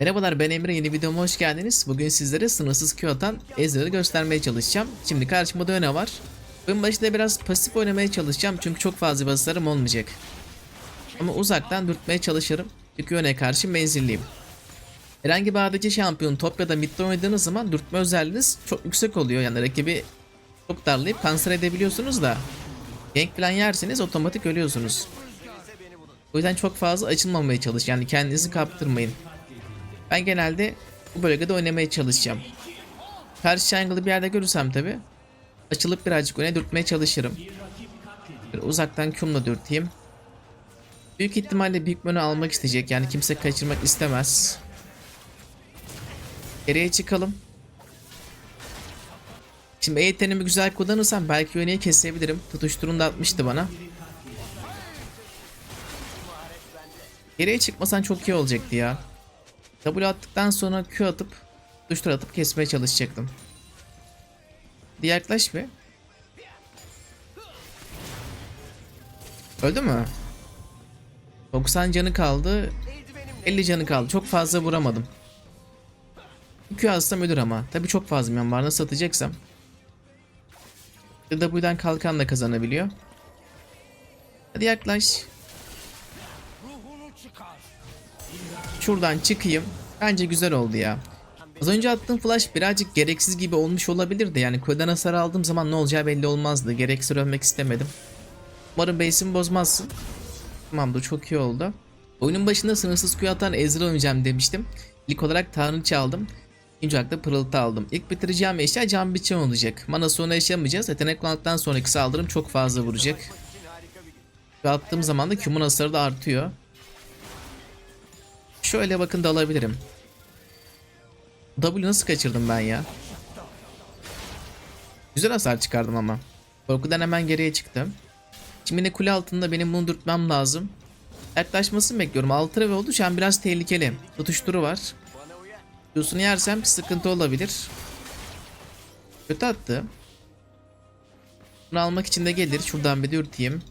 Merhabalar ben Emre yeni videoma hoş geldiniz. Bugün sizlere sınırsız Q atan Ezreal'ı göstermeye çalışacağım. Şimdi karşıma da öne var. Oyun başında biraz pasif oynamaya çalışacağım çünkü çok fazla basarım olmayacak. Ama uzaktan dürtmeye çalışırım çünkü öne karşı menzilliyim. Herhangi bir ADC şampiyon top ya da midde oynadığınız zaman dürtme özelliğiniz çok yüksek oluyor. Yani rakibi çok darlayıp kanser edebiliyorsunuz da gank falan yerseniz otomatik ölüyorsunuz. O yüzden çok fazla açılmamaya çalış yani kendinizi kaptırmayın. Ben genelde bu bölgede oynamaya çalışacağım. Karşı jungle'ı bir yerde görürsem tabi açılıp birazcık öne dürtmeye çalışırım. Böyle uzaktan Q'mla dürteyim. Büyük ihtimalle büyük menü almak isteyecek yani kimse kaçırmak istemez. Geriye çıkalım. Şimdi E yeteneğimi güzel kullanırsam belki öneyi kesebilirim. Tutuşturun da atmıştı bana. Geriye çıkmasan çok iyi olacaktı ya. W attıktan sonra Q atıp tutuştur atıp kesmeye çalışacaktım. Bir yaklaş bir. Öldü mü? 90 canı kaldı. 50 canı kaldı. Çok fazla vuramadım. Q atsam ölür ama. Tabi çok fazla yan var. Nasıl atacaksam. W'den kalkan da kazanabiliyor. Hadi yaklaş. Şuradan çıkayım. Bence güzel oldu ya. Az önce attığım flash birazcık gereksiz gibi olmuş olabilirdi. Yani kuleden hasar aldığım zaman ne olacağı belli olmazdı. Gereksiz ölmek istemedim. Umarım base'imi bozmazsın. Tamamdır çok iyi oldu. Oyunun başında sınırsız Q atan Ezreal oynayacağım demiştim. İlk olarak Tanrıçı aldım. İkinci olarak da Pırıltı aldım. İlk bitireceğim eşya can biçim olacak. Mana sonra yaşamayacağız. Yetenek kullandıktan sonraki saldırım çok fazla vuracak. Ve attığım zaman da Q'mun hasarı da artıyor. Şöyle bakın da alabilirim. W nasıl kaçırdım ben ya? Güzel hasar çıkardım ama. Korkudan hemen geriye çıktım. Şimdi yine kule altında benim bunu dürtmem lazım. Yaklaşmasını bekliyorum. 6 level oldu şu an biraz tehlikeli. Tutuşturu var. Q'sunu yersem sıkıntı olabilir. Kötü attı. Bunu almak için de gelir. Şuradan bir dürteyim.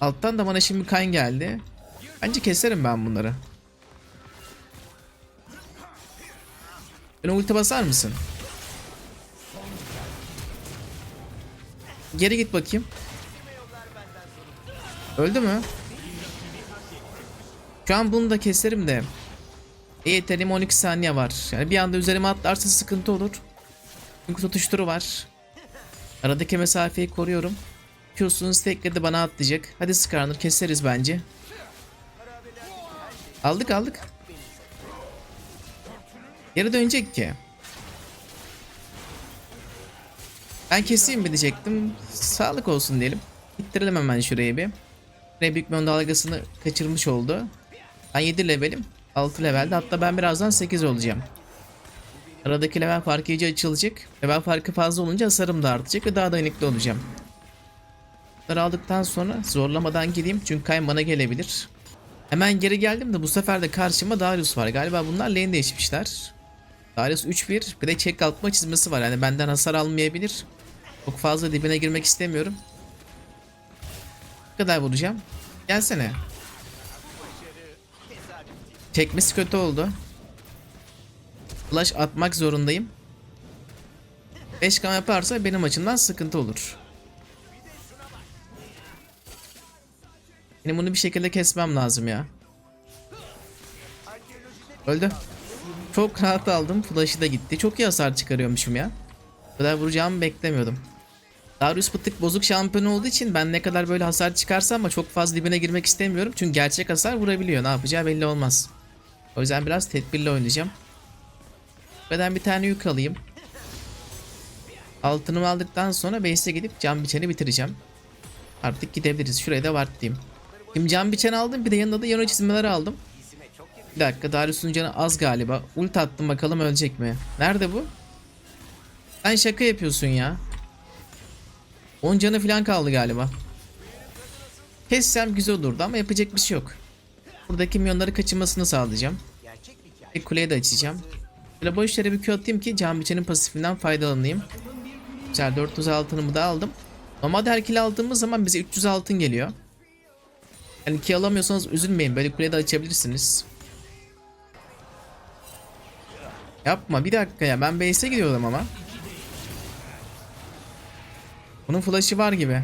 Alttan da bana şimdi kan geldi. Bence keserim ben bunları. Bana ulti basar mısın? Geri git bakayım. Öldü mü? Şu an bunu da keserim de. E yeteneğim 12 saniye var. Yani bir anda üzerime atlarsa sıkıntı olur. Çünkü tutuşturu var. Aradaki mesafeyi koruyorum. Q'sunu stackledi bana atlayacak. Hadi Skarner keseriz bence. Aldık aldık. Geri dönecek ki. Ben keseyim mi diyecektim. Sağlık olsun diyelim. Bitirelim hemen şurayı bir. Yine büyük bir dalgasını kaçırmış oldu. Ben 7 levelim. 6 levelde hatta ben birazdan 8 olacağım. Aradaki level farkı iyice açılacak. Level farkı fazla olunca hasarım da artacak ve daha dayanıklı olacağım. Bunları aldıktan sonra zorlamadan gideyim çünkü Kayn bana gelebilir. Hemen geri geldim de bu sefer de karşıma Darius var. Galiba bunlar lane değişmişler. Darius 3-1 bir de check atma çizmesi var. Yani benden hasar almayabilir. Çok fazla dibine girmek istemiyorum. Ne kadar vuracağım? Gelsene. Çekmesi kötü oldu. Flash atmak zorundayım. 5 kam yaparsa benim açımdan sıkıntı olur. Benim bunu bir şekilde kesmem lazım ya. Öldü. Çok rahat aldım. Flash'ı da gitti. Çok iyi hasar çıkarıyormuşum ya. Bu kadar vuracağımı beklemiyordum. Darius bir bozuk şampiyon olduğu için ben ne kadar böyle hasar çıkarsa ama çok fazla dibine girmek istemiyorum. Çünkü gerçek hasar vurabiliyor. Ne yapacağı belli olmaz. O yüzden biraz tedbirli oynayacağım. Ben bir tane yük alayım. Altınımı aldıktan sonra base'e gidip cam biçeni bitireceğim. Artık gidebiliriz. Şuraya da ward diyeyim. Şimdi cam biçen aldım. Bir de yanında da yanı çizmeleri aldım. Bir dakika Darius'un canı az galiba. Ult attım bakalım ölecek mi? Nerede bu? Sen şaka yapıyorsun ya. 10 canı falan kaldı galiba. Kessem güzel olurdu ama yapacak bir şey yok. Buradaki milyonları kaçırmasını sağlayacağım. Bir kuleyi de açacağım. Böyle boş yere bir Q atayım ki can biçenin pasifinden faydalanayım. Güzel 400 altınımı da aldım. Normalde her aldığımız zaman bize 300 altın geliyor. Yani kill alamıyorsanız üzülmeyin. Böyle kuleyi de açabilirsiniz. Yapma bir dakika ya ben base'e gidiyordum ama. Bunun flash'ı var gibi.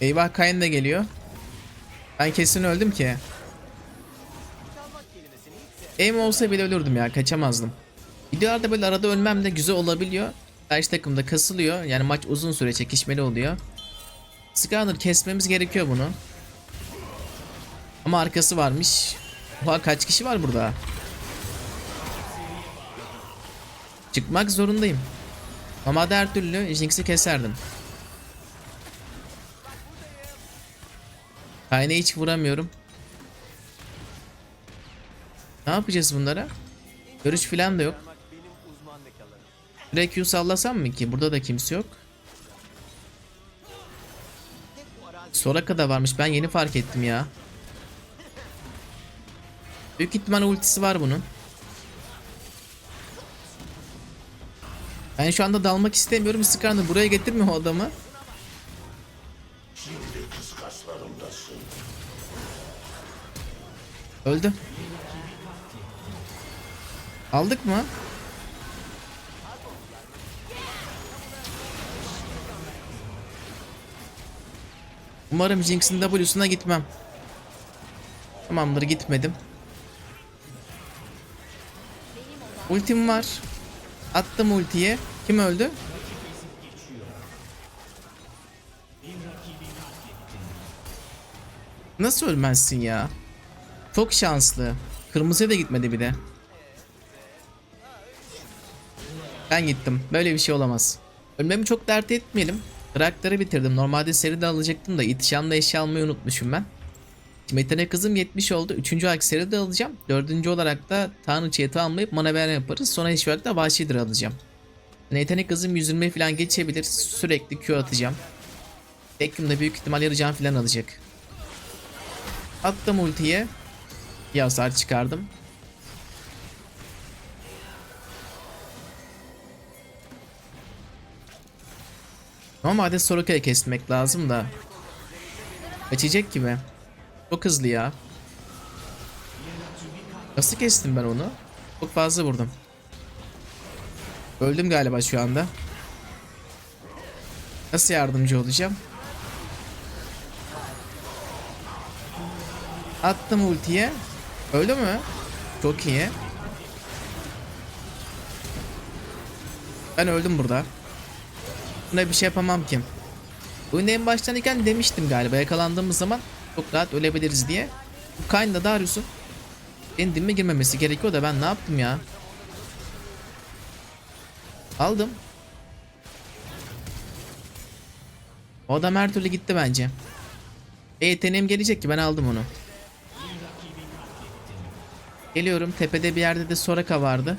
Eyvah Kayn da geliyor. Ben kesin öldüm ki. Aim olsa bile ölürdüm ya kaçamazdım. Videolarda böyle arada ölmem de güzel olabiliyor. Karşı takımda kasılıyor. Yani maç uzun süre çekişmeli oluyor. Scanner kesmemiz gerekiyor bunu. Ama arkası varmış. Oha kaç kişi var burada? Çıkmak zorundayım. Ama her türlü Jinx'i keserdim. Kayn'a hiç vuramıyorum. Ne yapacağız bunlara? Görüş falan da yok. Direkt sallasam mı ki? Burada da kimse yok. Soraka da varmış. Ben yeni fark ettim ya. Büyük ihtimal ultisi var bunun. Ben şu anda dalmak istemiyorum. Skarner buraya getirme o adamı. Öldü. Aldık mı? Umarım Jinx'in W'suna gitmem. Tamamdır gitmedim. Ultim var. Attım ultiye. Kim öldü? Nasıl ölmezsin ya? Çok şanslı. Kırmızıya da gitmedi bir de. Ben gittim. Böyle bir şey olamaz. Ölmemi çok dert etmeyelim. Karakteri bitirdim. Normalde seride alacaktım da ihtişamla eşya almayı unutmuşum ben. Şimdi yetenek hızım 70 oldu. Üçüncü olarak seride alacağım. Dördüncü olarak da Tanrı yatağı almayıp mana beğen yaparız. Sonra iş olarak da Vahşidir alacağım. Yetenek hızım 120 falan geçebilir. Sürekli Q atacağım. Beckham'da büyük ihtimal yarı can falan alacak. Attım ultiye. Bir hasar çıkardım. Normalde Soraka'yı kesmek lazım da. Kaçacak gibi. Çok hızlı ya. Nasıl kestim ben onu? Çok fazla vurdum. Öldüm galiba şu anda. Nasıl yardımcı olacağım? Attım ultiye. Öldü mü? Çok iyi. Ben öldüm burada. Buna bir şey yapamam ki. Oyunda en baştan iken demiştim galiba yakalandığımız zaman çok rahat ölebiliriz diye. Bu Kayn'da Darius'un endime girmemesi gerekiyor da ben ne yaptım ya? Aldım. O adam her türlü gitti bence. E gelecek ki ben aldım onu. Geliyorum tepede bir yerde de Soraka vardı.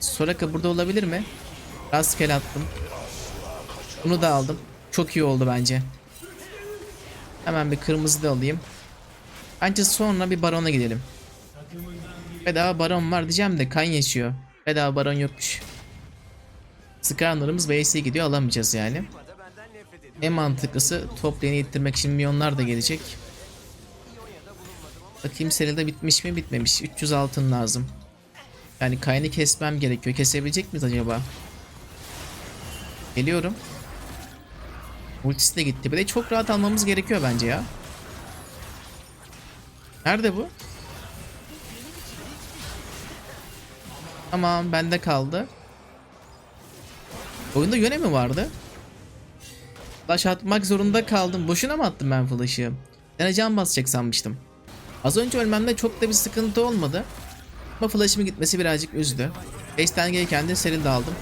Soraka burada olabilir mi? Rastgele attım. Bunu da aldım. Çok iyi oldu bence. Hemen bir kırmızı da alayım. Bence sonra bir barona gidelim. Bedava baron var diyeceğim de kan yaşıyor. Bedava baron yokmuş. Skarner'ımız VS'ye gidiyor alamayacağız yani. En mantıklısı top lane'i ittirmek için milyonlar da gelecek. Bakayım seride bitmiş mi bitmemiş. 300 altın lazım. Yani kayını kesmem gerekiyor. Kesebilecek miyiz acaba? Geliyorum. Ultisi de gitti. Bir de çok rahat almamız gerekiyor bence ya. Nerede bu? Tamam bende kaldı. Oyunda yöne mi vardı? Flash atmak zorunda kaldım. Boşuna mı attım ben flash'ı? Yani can basacak sanmıştım. Az önce ölmemde çok da bir sıkıntı olmadı. Ama flash'ımın gitmesi birazcık üzdü. 5 tane gelirken de seril de aldım.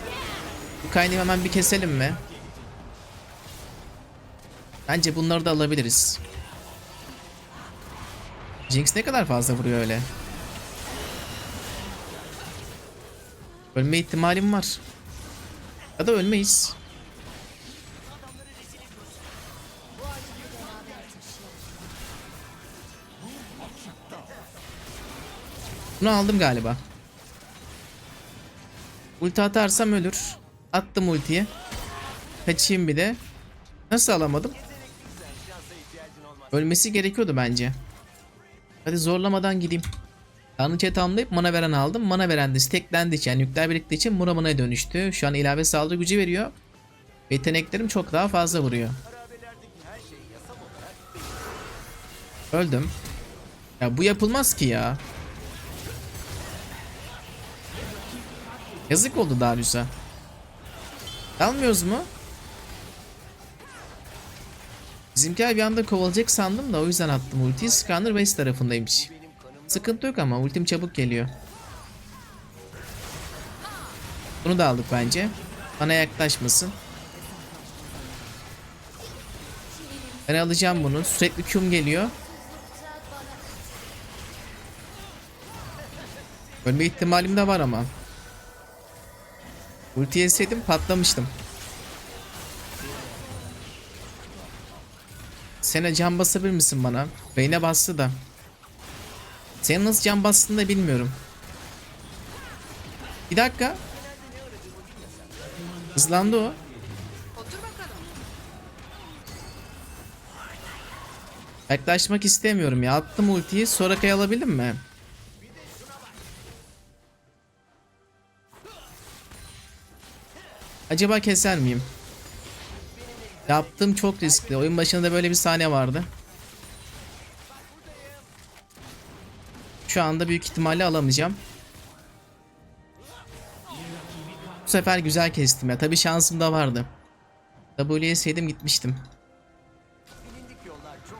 Bu kaynağı hemen bir keselim mi? Bence bunları da alabiliriz. Jinx ne kadar fazla vuruyor öyle? Ölme ihtimalim var. Ya da ölmeyiz. Bunu aldım galiba. Ulti atarsam ölür. Attım ultiyi. Kaçayım bir de. Nasıl alamadım? Ölmesi gerekiyordu bence. Hadi zorlamadan gideyim. Tanrıçayı tamamlayıp mana veren aldım. Mana veren de steklendi için yani yükler birlikte için Muramana dönüştü. Şu an ilave saldırı gücü veriyor. Yeteneklerim çok daha fazla vuruyor. Öldüm. Ya bu yapılmaz ki ya. Yazık oldu Darius'a. Almıyoruz mu? Bizimkiler bir anda kovalayacak sandım da o yüzden attım ultiyi. Scanner base tarafındaymış. Sıkıntı yok ama ultim çabuk geliyor. Bunu da aldık bence. Bana yaklaşmasın. Ben alacağım bunu. Sürekli Q'm geliyor. Ölme ihtimalim de var ama. Ulti yeseydim patlamıştım. Sene can basabilir misin bana? Beyne bastı da. Senin nasıl can bastığını da bilmiyorum. Bir dakika. Hızlandı o. Yaklaşmak istemiyorum ya. Attım ultiyi. Soraka'yı alabildim mi? Acaba keser miyim? Yaptığım çok riskli. Oyun başında da böyle bir sahne vardı. Şu anda büyük ihtimalle alamayacağım. Bu sefer güzel kestim ya. Tabi şansım da vardı. W yeseydim gitmiştim.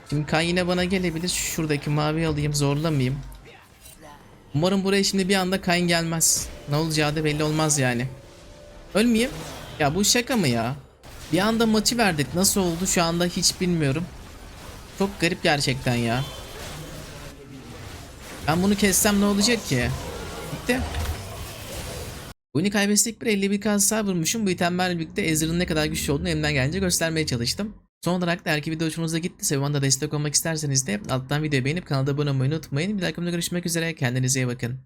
Şimdi kan yine bana gelebilir. Şuradaki mavi alayım zorlamayayım. Umarım buraya şimdi bir anda kan gelmez. Ne olacağı da belli olmaz yani. Ölmeyeyim. Ya bu şaka mı ya? Bir anda maçı verdik. Nasıl oldu şu anda hiç bilmiyorum. Çok garip gerçekten ya. Ben bunu kessem ne olacak ki? Bitti. Oyunu kaybettik bir 51 kan vurmuşum. Bu itemlerle birlikte Ezreal'ın ne kadar güçlü olduğunu elimden gelince göstermeye çalıştım. Son olarak da eğer ki video hoşunuza gittiyse ve bana da destek olmak isterseniz de alttan videoyu beğenip kanala abone olmayı unutmayın. Bir dahaki videoda görüşmek üzere. Kendinize iyi bakın.